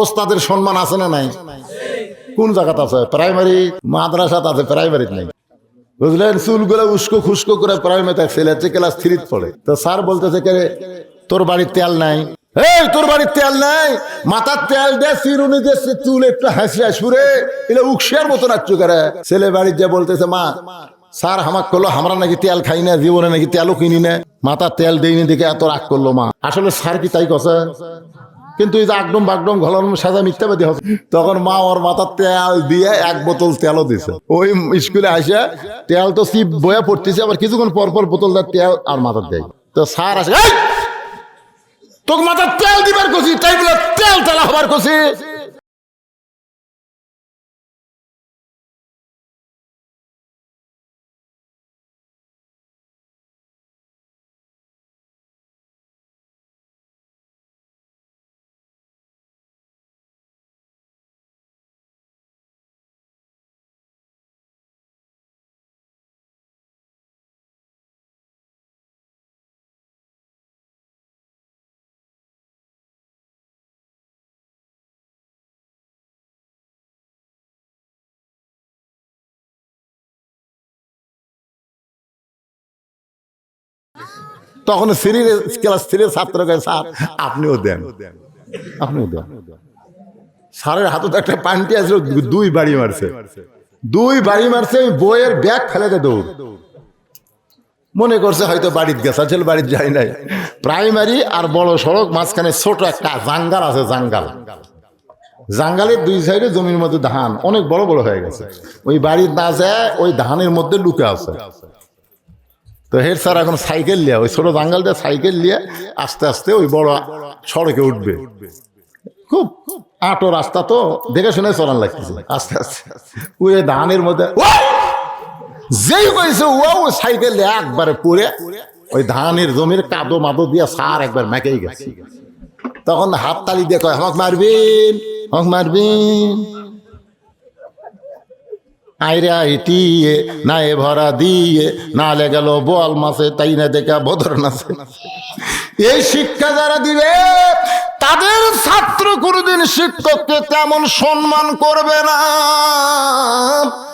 ওস্তাদের সম্মান আছে না নাই? কোন জায়গাতে আছে? প্রাইমারি মাদ্রাসাত আছে প্রাইমারিত নাই। বুঝলেন? চুলগুলো উস্কো খুস্কো করে প্রাইমারিতে ছেলে হচ্ছে ক্লাস থ্রিত পড়ে। তো স্যার বলতেছে কে তোর বাড়ির তেল নাই। এই, তোর বাড়ির তেল নাই? মাথার তেল দে, চিরুনি দে চুল একটু হাসিয়া সুরে এটা উকশিয়ার মতো নাচু করে ছেলে বাড়ির যে বলতেছে, মা, স্যার হামাক করল, আমরা নাকি তেল খাই না, জীবনে নাকি তেলও কিনি না। মাথার তেল দেইনি দেখে এত রাগ করল মা। আসলে স্যার কি তাই কছে কিন্তু এই যে একদম বাগডম ঘলানো সাজা মিথ্যাবাদী হবে তখন মা ওর মাথার তেল দিয়ে এক বোতল তেলও দিছে। ওই স্কুলে আসে, তেল তো সিপ বয়ে পড়তেছে, আবার কিছুক্ষণ পর পর বোতলটা তেল আর মাথার দেয়। তো সার আসে তোকে মাথার তেল দিবার কছি তাই বলে তেল তেলা হবার কছি তখন সিরির ক্লাস থ্রির ছাত্রকে স্যার, আপনিও দেন। আপনিও দেন। স্যারের হাতে তো একটা পান্টি আছে, দুই বাড়ি মারছে। দুই বাড়ি মারছে ওই বইয়ের ব্যাগ ফেলে দে দৌড়। মনে করছে হয়তো বাড়িতে গেছে, আসলে বাড়িতে যাই নাই। প্রাইমারি আর বড় সড়ক, মাঝখানে ছোট একটা জাঙ্গাল আছে, জাঙ্গাল। জাঙ্গালের দুই সাইডে জমির মধ্যে ধান, অনেক বড় বড় হয়ে গেছে। ওই বাড়ির না যায়, ওই ধানের মধ্যে লুকে আছে। তো হেড স্যার এখন সাইকেল লিয়া, ওই ছোট জাঙ্গাল দিয়ে সাইকেল লিয়ে আস্তে আস্তে ওই বড় সড়কে উঠবে। খুব আটো রাস্তা তো, দেখে শুনে চলান লাগতেছে। আস্তে আস্তে ওই ধানের মধ্যে! যেই কইছে ও সাইকেল একবারে পড়ে, ওই ধানের জমির কাদো মাদো দিয়ে সার একবার মেকেই গেছে। তখন হাত তালি দিয়ে কয় আমাকে মারবেন আমাকে মারবেন। আইরে আইটিয়ে না এ ভরা দিয়ে না লে গেল বল মাসে তাই না দেখা বদর নাচে এই শিক্ষা যারা দিবে, তাদের ছাত্র কোনোদিন শিক্ষককে তেমন সম্মান করবে না।